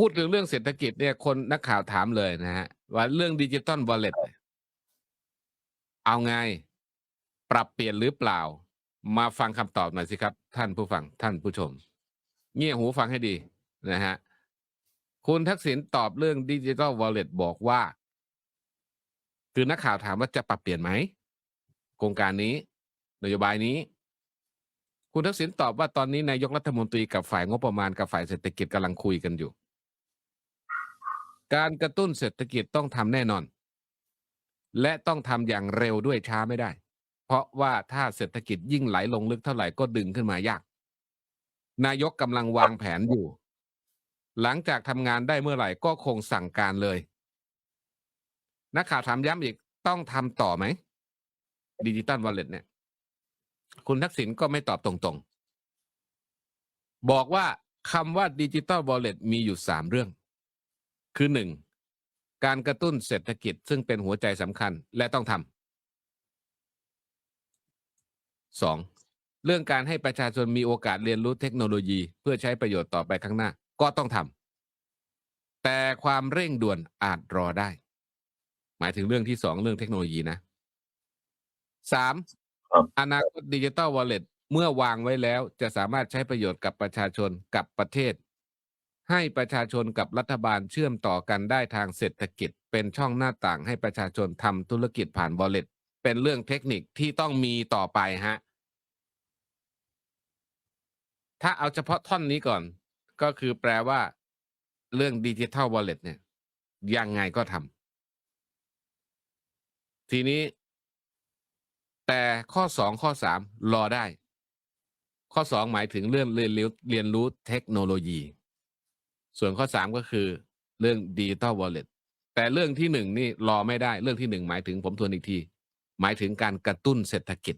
พูดถึงเรื่องเศรษฐกิจเนี่ยคนนักข่าวถามเลยนะฮะว่าเรื่องดิจิตอลวอลเล็ตเอาไง ปรับเปลี่ยนหรือเปล่า มาฟังคำตอบหน่อยสิครับ ท่านผู้ฟังท่านผู้ชม เงี่ยหูฟังให้ดีนะฮะคุณทักษิณตอบเรื่องดิจิ t a ลวอลเล็ตบอกว่า คือนักข่าวถามว่าจะปรับเปลี่ยนไหมโครงการนี้ นโยบายนี้ คุณทักษิณตอบว่าตอนนี้นายกรัฐมนตรีกับฝ่ายงบประมาณกับฝ่ายเศรษฐกิจกำลังคุยกันอยู่ การกระตุ้นเศรษฐกิจต้องทำแน่นอน และต้องทำอย่างเร็วด้วยช้าไม่ได้ เพราะว่าถ้าเศรษฐกิจยิ่งไหลลงลึกเท่าไหร่ก็ดึงขึ้นมายาก นายกกำลังวางแผนอยู่ หลังจากทำงานได้เมื่อไหร่ก็คงสั่งการเลย นักข่าวถามย้ำอีกต้องทำต่อไหมดิจิตอลวอลเล็ตเนี่ย คุณทักษิณก็ไม่ตอบตรงๆ บอกว่าคำว่าดิจิตอลวอลเล็ตมีอยู่สามเรื่อง คือหนึ่งการกระตุ้นเศรษฐกิจซึ่งเป็นหัวใจสำคัญและต้องทำสองเรื่องการให้ประชาชนมีโอกาสเรียนรู้เทคโนโลยี เพื่อใช้ประโยชน์ต่อไปข้างหน้า ก็ต้องทำแต่ความเร่งด่วนอาจรอได้ หมายถึงเรื่องที่สองเรื่องเทคโนโลยีนะสามครับอนาคตดิจิตอลวอลเล็ตเมื่อวางไว้แล้วจะสามารถใช้ประโยชน์กับประชาชนกับประเทศ ให้ประชาชนกับรัฐบาลเชื่อมต่อกันได้ทางเศรษฐกิจ เป็นช่องหน้าต่างให้ประชาชนทำธุรกิจผ่านวอลเล็ตเป็นเรื่องเทคนิคที่ต้องมีต่อไปฮะ ถ้าเอาเฉพาะท่อนนี้ก่อน ก็คือแปลว่า เรื่องดิจิทัลวอลเล็ตเนี่ย ยังไงก็ทำทีนี้ แต่ข้อสองข้อสามรอได้ ข้อสองหมายถึงเรื่องเรียนรู้เรียนรู้เทคโนโลยี ส่วนข้อสามก็คือเรื่องดิจิ t a ลวอลเล็ตแต่เรื่องที่หนึ่งนี่รอไม่ได้เรื่องที่หนึ่งหมายถึงผมทวนอีกที หมายถึงการกระตุ้นเศรษฐกิจ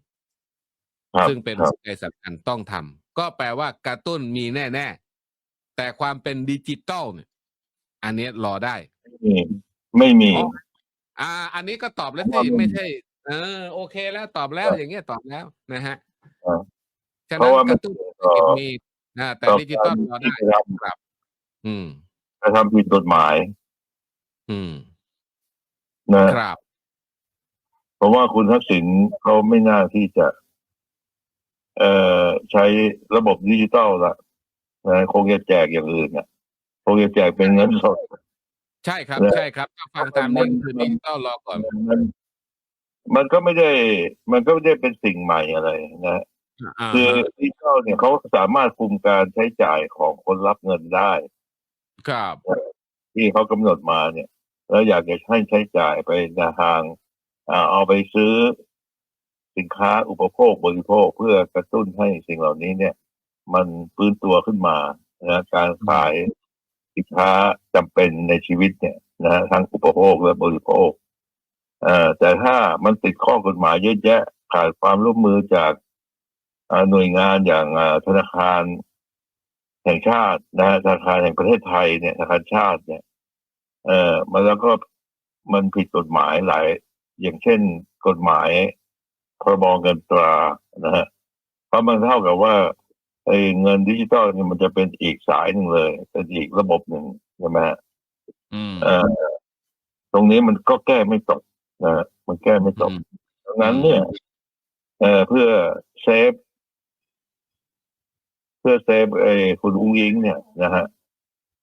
ครับซึ่งเป็นครับหัวใจสำคัญต้องทำก็แปลว่ากระตุ้นมีแน่ ๆ แต่ความเป็นดิจิตอลเนี่ย อันเนี้ยรอได้มีไม่มีอ๋ออ่า อันนี้ก็ตอบแล้วครัสิบไม่ใช่ เออ โอเคแล้วตอบแล้วอย่างเงี้ยตอบแล้วนะฮะครับฉะเพนั้นราะว่ากมันระตุ้นเศรษฐกิจมีอ่าแต่ต่อดิจิตอลรอได้การครับ อืมกระทำผิดกฎหมาย อืมนะครับเพราะว่าคุณทักษิณเขาไม่น่าที่จะ เอ่อใช้ระบบดิจิตอลละนะคงจะแจกอย่างอื่นน่ะคงจะแจกเป็นเงินสด ใช่ครับนะใช่ครับถ้าฟังตามนี้คือดิจิตอลรอก่อนมันมันก็ไม่ได้ มันก็ไม่ได้เป็นสิ่งใหม่อะไรนะอ่าคือฮะดิจิตอลเนี่ยเขาสามารถคุมการใช้จ่ายของคนรับเงินได้ ครับที่เขากำหนดมาเนี่ย แล้วอยากจะให้ใช้จ่ายไปในทางเอาไปซื้อสินค้าอุปโภคบริโภคเพื่อกระตุ้นให้สิ่งเหล่านี้เนี่ย มันฟื้นตัวขึ้นมานะการขายสินค้าจำเป็นในชีวิตเนี่ยนะทั้งอุปโภคและบริโภคอแต่ถ้ามันติดข้อกฎหมายเยอะแยะขาดความร่วมมือจากหน่วยงานอย่างธนาคาร แห่งชาตินะฮะธนาคารแห่งประเทศไทยเนี่ยธนาคารชาติเนี่ย เอ่อมันแล้วก็มันผิดกฎหมายหลาย อย่างเช่นกฎหมายพรบเงินตรานะฮะเพราะมันเท่ากับว่าไอ้เงินดิจิตอลเนี่ยมันจะเป็นอีกสายหนึ่งเลย เป็นอีกระบบหนึ่งใช่ไหมฮะอืมเอ่อตรงนี้มันก็แก้ไม่ตกนะฮะมันแก้ไม่ตกอืมดังนั้นเนี่ยเอ่อเพื่อเซฟ เพื่อเซฟไอ้คุณอุ้งอิงเนี่ยนะฮะ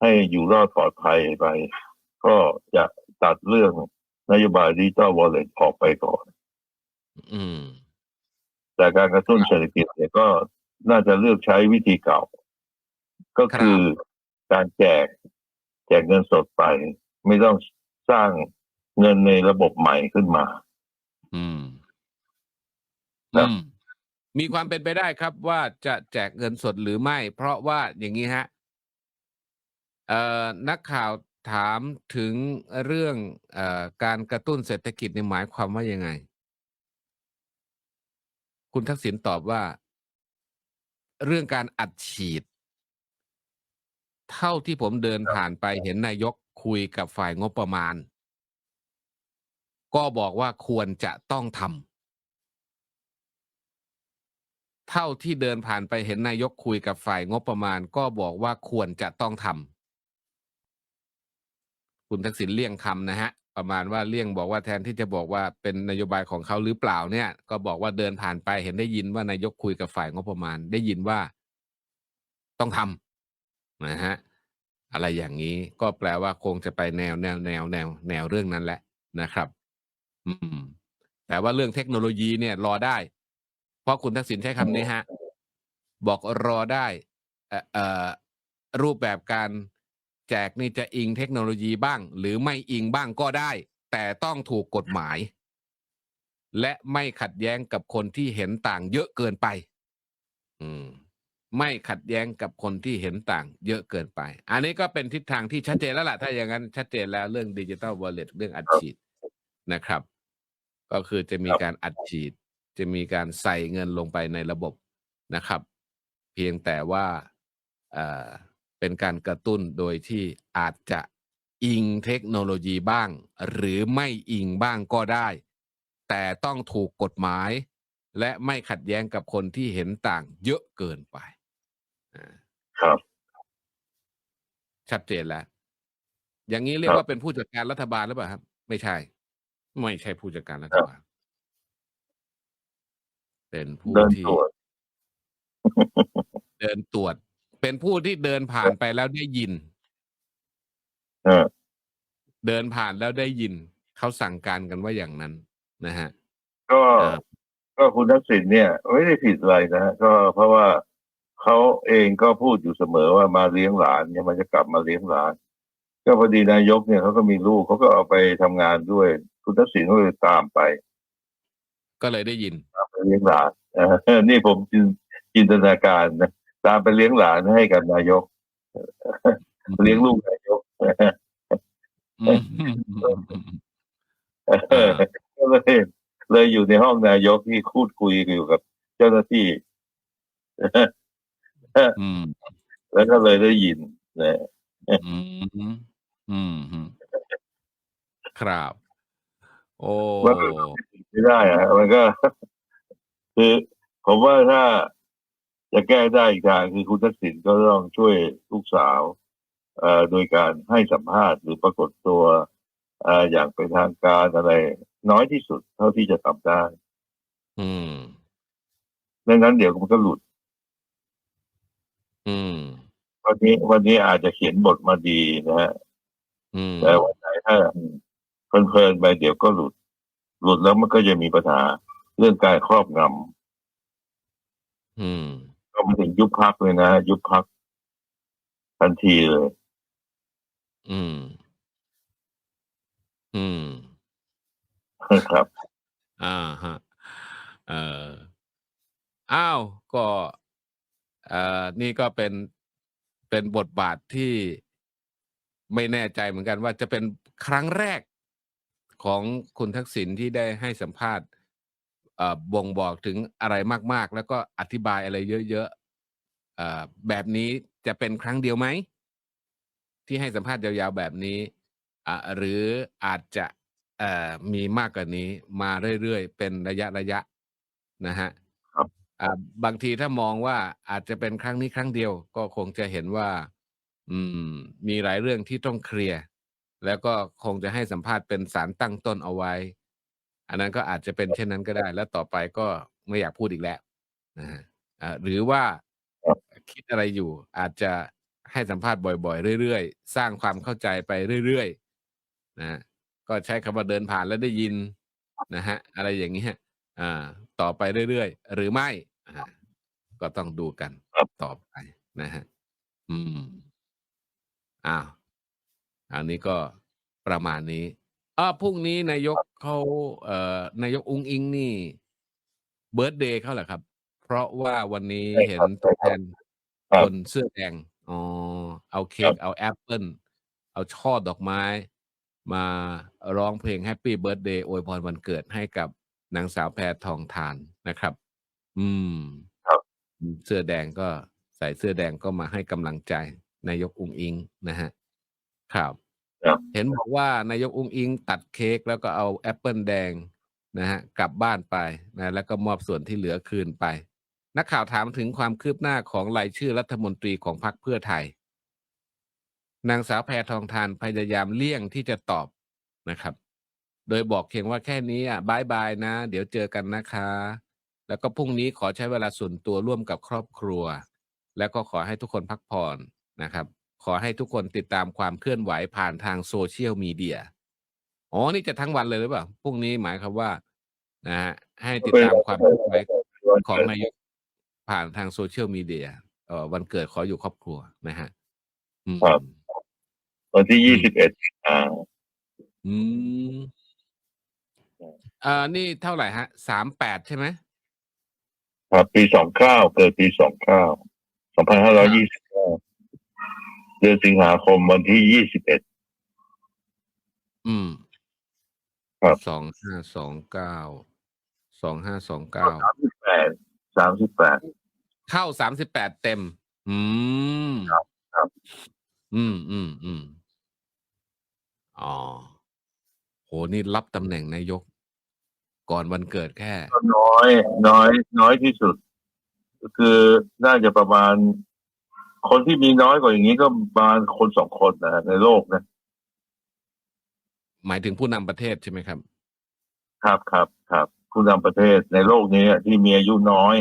ให้อยู่รอดปลอดภัยไป ก็จะตัดเรื่องนโยบายดิจิตอลวอลเล็ตออกไปก่อน อืม แต่การกระตุ้นเศรษฐกิจเนี่ยก็น่าจะเลือกใช้วิธีเก่า ก็คือการแจก แจกเงินสดไป ไม่ต้องสร้างเงินในระบบใหม่ขึ้นมา อืมครับอืม มีความเป็นไปได้ครับว่าจะแจกเงินสดหรือไม่ เพราะว่าอย่างนี้ฮะเอ่อนักข่าวถามถึงเรื่องเอ่อการกระตุ้นเศรษฐกิจในหมายความว่ายังไง คุณทักษิณตอบว่า เรื่องการอัดฉีด เท่าที่ผมเดินผ่านไปเห็นนายกคุยกับฝ่ายงบประมาณ ก็บอกว่าควรจะต้องทำ เท่าที่เดินผ่านไปเห็นนายกคุยกับฝ่ายงบประมาณ ก็บอกว่าควรจะต้องทำคุณทักษิณเลี่ยงคำนะฮะ ประมาณว่าเลี่ยงบอกว่าแทนที่จะบอกว่าเป็นนโยบายของเขาหรือเปล่าเนี่ย ก็บอกว่าเดินผ่านไปเห็นได้ยินว่านายกคุยกับฝ่ายงบประมาณ ได้ยินว่าต้องทำนะฮะอะไรอย่างนี้ก็แปลว่าคงจะไปแนวแนวแนวแนวแนวเรื่องนั้นแหละนะครับ อืมแต่ว่าเรื่องเทคโนโลยีเนี่ยรอได้ ราะคุณทักษิณใช้คำนี้ฮะ บอกรอได้เออรูปแบบการแจกนี่จะอิงเทคโนโลยีบ้าง หรือไม่อิงบ้างก็ได้ แต่ต้องถูกกฎหมาย และไม่ขัดแย้งกับคนที่เห็นต่างเยอะเกินไป อืม ไม่ขัดแย้งกับคนที่เห็นต่าง เยอะเกินไป อันนี้ก็เป็นทิศทางที่ชัดเจนแล้วล่ะ ถ้าอย่างนั้นชัดเจนแล้วเรื่องดิจิ t a ลวอลเล็ตเรื่องอัดฉีดนะครับ ก็คือจะมีการอัดฉีด จะมีการใส่เงินลงไปในระบบนะครับ เพียงแต่ว่าเอ่อเป็นการกระตุ้นโดยที่อาจจะอิงเทคโนโลยีบ้าง หรือไม่อิงบ้างก็ได้ แต่ต้องถูกกฎหมาย และไม่ขัดแย้งกับคนที่เห็นต่างเยอะเกินไปอ่าครับชัดเจนแล้ว อย่างนี้เรียกว่าเป็นผู้จัดการรัฐบาลหรือเปล่าครับ ไม่ใช่ ไม่ใช่ผู้จัดการรัฐบาล เป็นผู้เดินที่ตรวจเดินตรวจ เป็นผู้ที่เดินผ่านไปแล้วได้ยิน เออ เดินผ่านแล้วได้ยิน เขาสั่งการกันว่าอย่างนั้นนะฮะ ก็ครับก็คุณทักษิณเนี่ยไม่ได้ผิดอะไรนะก็เพราะว่าเขาเองก็พูดอยู่เสมอว่ามาเลี้ยงหลานเนี่ยมันจะกลับมาเลี้ยงหลาน ก็พอดีนายกเนี่ยเขาก็มีลูกเขาก็เอาไปทำงานด้วย คุณทักษิณก็เลยตามไป ก็เลยได้ยินตามไปเลี้ยงหลานเออนี่ผมจินจินตนาการนะตามไปเลี้ยงหลานให้กับนายก เลี้ยงลูกนายกอืมเออก็เลยเลยอยู่ในห้องนายกที่พูดคุยอยู่กับ เจ้าหน้าที่อืมแล้วก็เลยได้ยินนะอืมอืมอืมครับ โอ้ว่า ไม่ได้อะมันก็ คือผมว่าถ้าจะแก้ได้อีกทางคือคุณทักษิณก็ต้องช่วยลูกสาวเอ่อโดยการให้สัมภาษณ์หรือปรากฏตัวเอ่ออย่างเป็นทางการอะไร น้อยที่สุดเท่าที่จะทำได้ อืมไม่งั้นเดี๋ยวมันก็หลุด อืม วันนี้ วันนี้อาจจะเขียนบทมาดีนะฮะอืมแต่วันไหนถ้าเพลินๆไปเดี๋ยวก็หลุด หลุดแล้วมันก็จะมีปัญหาเรื่องการครอบงอืมำก็มาถึงยุบพักเลยนะ ยุบพักทันทีเลย อืม อืม ครับ อ่าฮะ เอ่อ อ้าว ก็เอ่อนี่ก็เป็น เป็นบทบาทที่ไม่แน่ใจเหมือนกันว่าจะเป็นครั้งแรก ของคุณทักษิณที่ได้ให้สัมภาษณ์เอ่อบ่งบอกถึงอะไรมาก ๆ แล้วก็อธิบายอะไรเยอะๆเอ่อแบบนี้จะเป็นครั้งเดียวไหม ที่ให้สัมภาษณ์ยาวๆแบบนี้อะหรืออาจจะเอ่อมีมากกว่านี้มาเรื่อยๆ เป็นระยะระยะนะฮะครับอ่าบางทีถ้ามองว่าอาจจะเป็นครั้งนี้ครั้งเดียว ก็คงจะเห็นว่า อืม มีหลายเรื่องที่ต้องเคลียร์ แล้วก็คงจะให้สัมภาษณ์เป็นสารตั้งต้นเอาไว้ อันนั้นก็อาจจะเป็นเช่นนั้นก็ได้ แล้วต่อไปก็ไม่อยากพูดอีกแล้วนะฮะอ่าหรือว่าครับคิดอะไรอยู่อาจจะให้สัมภาษณ์บ่อยๆ เรื่อยๆ สร้างความเข้าใจไปเรื่อยๆนะฮะก็ใช้คำว่าเดินผ่านแล้วได้ยินนะฮะอะไรอย่างเงี้ยอ่าต่อไปเรื่อยๆ หรือไม่อ่าก็ต้องดูกันครับต่อไปนะฮะอืมอ้าว อันนี้ก็ประมาณนี้อ่าพรุ่งนี้นายกเขาเอ่อนายกอุ้งอิงนี่ เบิร์ดเดย์เขาเหรอครับ เพราะว่าวันนี้ใช่เห็คนรับตัวแทนครัคบนเสื้อแดงอ๋อเอาเค้ครักบเอาแอปเปิลเอาช่อดอกไม้ มาร้องเพลงแฮปปี้เบิร์ดเดย์อวยพรวันเกิดให้กับนางสาวแพทองทานนะครับ อืมครับเสื้อแดงก็ใส่เสื้อแดงก็มาให้กำลังใจนายกอุ้งอิงนะฮะ ครับ ครับ เห็นบอกว่านายกอุ้งอิงตัดเค้กแล้วก็เอาแอปเปิลแดงนะฮะกลับบ้านไปนะแล้วก็มอบส่วนที่เหลือคืนไป นักข่าวถามถึงความคืบหน้าของรายชื่อรัฐมนตรีของพรรคเพื่อไทย นางสาวแพทองทานพยายามเลี่ยงที่จะตอบนะครับ โดยบอกเพียงว่าแค่นี้อะบายบายนะ เดี๋ยวเจอกันนะคะ แล้วก็พรุ่งนี้ขอใช้เวลาส่วนตัวร่วมกับครอบครัว แล้วก็ขอให้ทุกคนพักผ่อนนะครับ ขอให้ทุกคนติดตามความเคลื่อนไหวผ่านทางโซเชียลมีเดีย อ๋อ นี่จะทั้งวันเลยหรือเปล่า พรุ่งนี้หมายความว่า นะฮะ ให้ติดตามความเคลื่อนไหวของนายกผ่านทางโซเชียลมีเดียเอ่อวันเกิดขออยู่ครอบครัวนะฮะอืมครับวันที่ยี่สิบเอ็ดอ่าอืมอ่านี่เท่าไหร่ฮะ สามแปดใช่ไหมครับปีสองเก้าเกิดปีสองเก้าสองพันห้าร้อยยี่สิบ เก้าเดือนสิงหาคมวันที่ยี่สิบเอ็ด อืมครับ สองห้าสองเก้าสองห้าสองเก้าสามสิบแปดสามสิบแปด เข้าสามสิบแปดเต็ม อืมครับครับ อืมอืมอืมอ๋อโหนี่รับตำแหน่งนายก ก่อนวันเกิดแค่ ก็น้อย น้อย น้อยที่สุด คือน่าจะประมาณ คนที่มีน้อยกว่าอย่างนี้ก็ประมาณคนสองคนนะฮะในโลกนะหมายถึงผู้นำประเทศใช่ไหมครับ ครับครับครับ ผู้นำประเทศในโลกนี้ที่มีอายุน้อย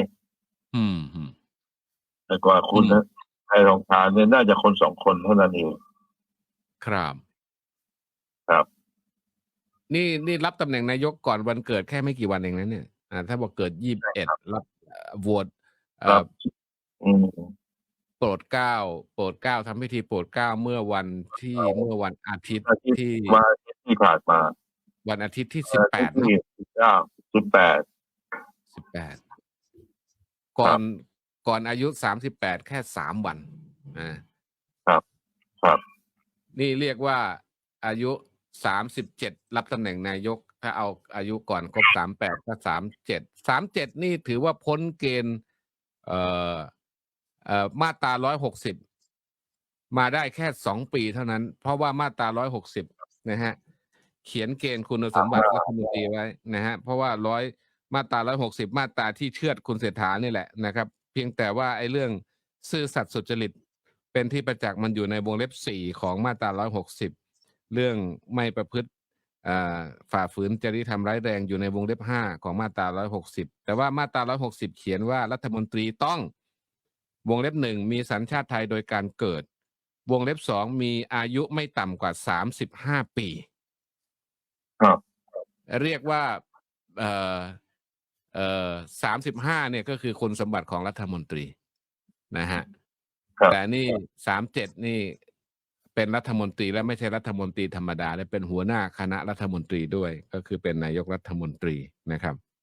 อืมอืมแต่กว่าคุณอืมนะไทยรองทานเนี่ยน่าจะคนสองคนเท่านั้นเองครับ ครับ นี่นี่รับตำแหน่งนายกก่อนวันเกิดแค่ไม่กี่วันเองนะเนี่ยอ่าถ้าบอกเกิดยี่สิบเอ็ดรับเอ่อโหวตเอ่ครัอบอืม โปรดเกล้าโปรดเกล้าทำพิธีโปรดเกล้าเมื่อวันที่ครับเมื่อวันอาทิตย์อาทิตย์ที่มาที่ผ่านมา วันอาทิตย์ที่สิบแปดที่สิบเก้าสิบแปดสิบแปดก่อนก่อนอายุสามสิบแปดแค่สามวันอ่าครับครับ นี่เรียกว่าอายุสามสิบเจ็ดรับตำแหน่งนายก ถ้าเอาอายุก่อนครบสามแปดก็สามเจ็ดสามเจ็ดนี่ถือว่าพ้นเกณฑ์ เอ่อเอ่อ มาตราร้อยหกสิบมาได้แค่สองปีเท่านั้น เพราะว่ามาตราร้อยหกสิบนะฮะเขียนเกณฑ์คุณสมบัติรัฐมนตรีไว้นะฮะเพราะว่าร้อยมาตราร้อยหกสิบมาตราที่เชือดคุณเศรษฐานี่แหละนะครับ เพียงแต่ว่าไอ้เรื่องซื่อสัตย์สุจริต เป็นที่ประจักษ์มันอยู่ในวงเล็บสี่ของมาตราร้อยหกสิบเรื่องไม่ประพฤติอ่าฝ่าฝืนจริยธรรมร้ายแรงอยู่ในวงเล็บห้าของมาตราร้อยหกสิบแต่ว่ามาตราร้อยหกสิบเขียนว่ารัฐมนตรีต้อง วงเล็บหนึ่งมีสัญชาติไทยโดยการเกิด วงเล็บสองมีอายุไม่ต่ำกว่าสามสิบห้าปีครับเรียกว่าเอ่อเอ่อสามสิบห้าเนี่ยก็คือคุณสมบัติของรัฐมนตรีนะฮะครับแต่นี่สามเจ็ดนี่เป็นรัฐมนตรีและไม่ใช่รัฐมนตรีธรรมดาและเป็นหัวหน้าคณะรัฐมนตรีด้วย ก็คือเป็นนายกรัฐมนตรีนะครับ